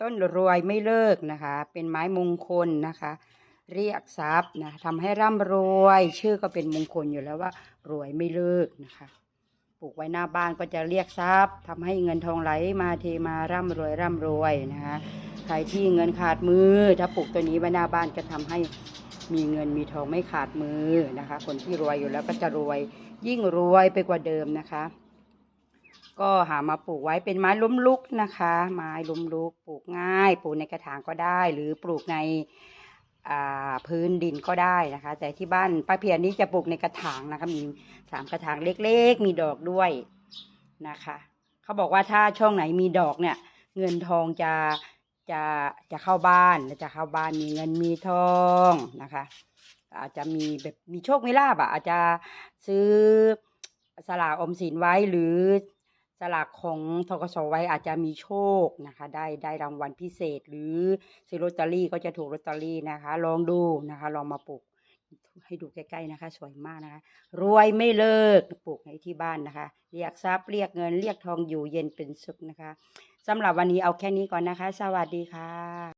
ต้นรวยไม่เลิกนะคะ เป็นไม้มงคลนะคะ เรียกทรัพย์นะทำให้ร่ำรวย ชื่อก็เป็นมงคลอยู่แล้วว่า รวยไม่เลิกนะคะ ปลูกไว้หน้าบ้านก็จะเรียกทรัพย์ทำให้เงินทองไหลมาเทมาร่ำรวยร่ำรวยนะคะ ใครที่เงินขาดมือ ถ้าปลูกตัวนี้ไว้หน้าบ้านจะทำให้มีเงินมีทองไม่ขาดมือนะคะ คนที่รวยอยู่แล้วก็จะรวยยิ่งรวยไปกว่าเดิมนะคะ ก็หามาปลูกไว้เป็นไม้ล้มลุกนะคะ ไม้ล้มลุกปลูกง่าย ปลูกในกระถางก็ได้ หรือปลูกในพื้นดินก็ได้นะคะ แต่ที่บ้านป้าเพียรนี้จะปลูกในกระถางนะคะมีสามกระถางเล็กๆ มีดอกด้วยนะคะ เขาบอกว่าถ้าช่องไหนมีดอกเนี่ย เงินทองจะจะจะเข้าบ้านและจะเข้าบ้านมีเงินมีทองนะคะ อาจจะมีแบบมีโชคมีลาบอะอาจจะซื้อสลากออมสินไว้หรือ สลากของทกศไว้อาจจะมีโชคนะคะ ได้ได้รางวัลพิเศษ หรือซื้อลอตเตอรี่ก็จะถูกลอตเตอรี่นะคะ ลองดูนะคะ ลองมาปลูกให้ดูใกล้ๆนะคะ สวยมากนะคะ รวยไม่เลิกปลูกในที่บ้านนะคะ เรียกทรัพย์เรียกเงินเรียกทองอยู่เย็นเป็นสุขนะคะสำหรับวันนี้เอาแค่นี้ก่อนนะคะ สวัสดีค่ะ